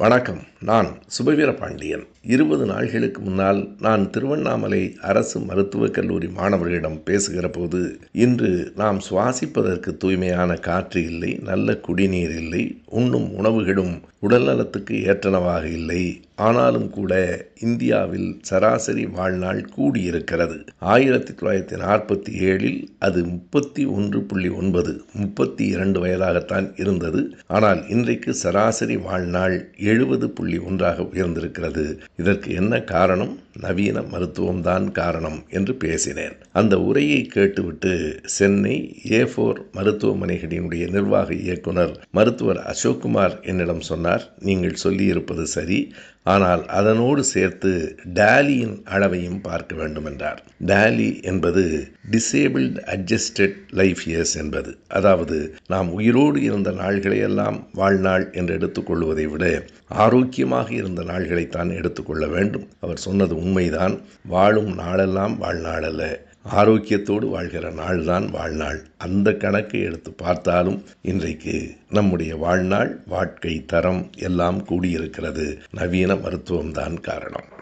வணக்கம் நான் சுபவீர பாண்டியன் இருபது நாள்களுக்கு முன்னால் நான் திருவண்ணாமலை அரசு மருத்துவக் கல்லூரி மாணவர்களிடம் பேசுகிற போது இன்று நாம் சுவாசிப்பதற்கு தூய்மையான காற்று இல்லை நல்ல குடிநீர் இல்லை உண்ணும் உணவுகளும் உடல்நலத்துக்கு ஏற்றனவாக இல்லை. ஆனாலும் கூட இந்தியாவில் சராசரி வாழ்நாள் கூடியிருக்கிறது. ஆயிரத்தி தொள்ளாயிரத்தி நாற்பத்தி ஏழில் அது முப்பத்தி ஒன்று புள்ளி ஒன்பது முப்பத்தி இரண்டு வயதாகத்தான் இருந்தது. ஆனால் இன்றைக்கு சராசரி வாழ்நாள் எழுபது புள்ளி ஒன்றாக உயர்ந்திருக்கிறது. இதற்கு என்ன காரணம்? நவீன மருத்துவம்தான் காரணம் என்று பேசினேன். அந்த உரையை கேட்டுவிட்டு சென்னை ஏ ஃபோர் மருத்துவமனைகளினுடைய நிர்வாக இயக்குனர் மருத்துவர் அசோக்குமார் என்னிடம் சொன்னார் நீங்கள் சொல்லியிருப்பது சரி ஆனால் அதனோடு சேர்த்து டாலியின் அளவையும் பார்க்க வேண்டும் என்றார் டாலி என்பது டிசேபிள்டு அட்ஜஸ்டட் லைஃப் இயர்ஸ் என்பது. அதாவது நாம் உயிரோடு இருந்த நாள்களையெல்லாம் வாழ்நாள் என்று எடுத்துக்கொள்வதை விட ஆரோக்கியமாக இருந்த நாள்களைத்தான் எடுத்துக்கொள்ள வேண்டும். அவர் சொன்னது உண்மைதான். வாழும் நாளெல்லாம் வாழ்நாள் அல்ல. ஆரோக்கியத்தோடு வாழ்கிற நாள்தான் வாழ்நாள். அந்த கணக்கை எடுத்து பார்த்தாலும் இன்றைக்கு நம்முடைய வாழ்நாள் வாழ்க்கை தரம் எல்லாம் கூடியிருக்கிறது. நவீன மருத்துவம்தான் காரணம்.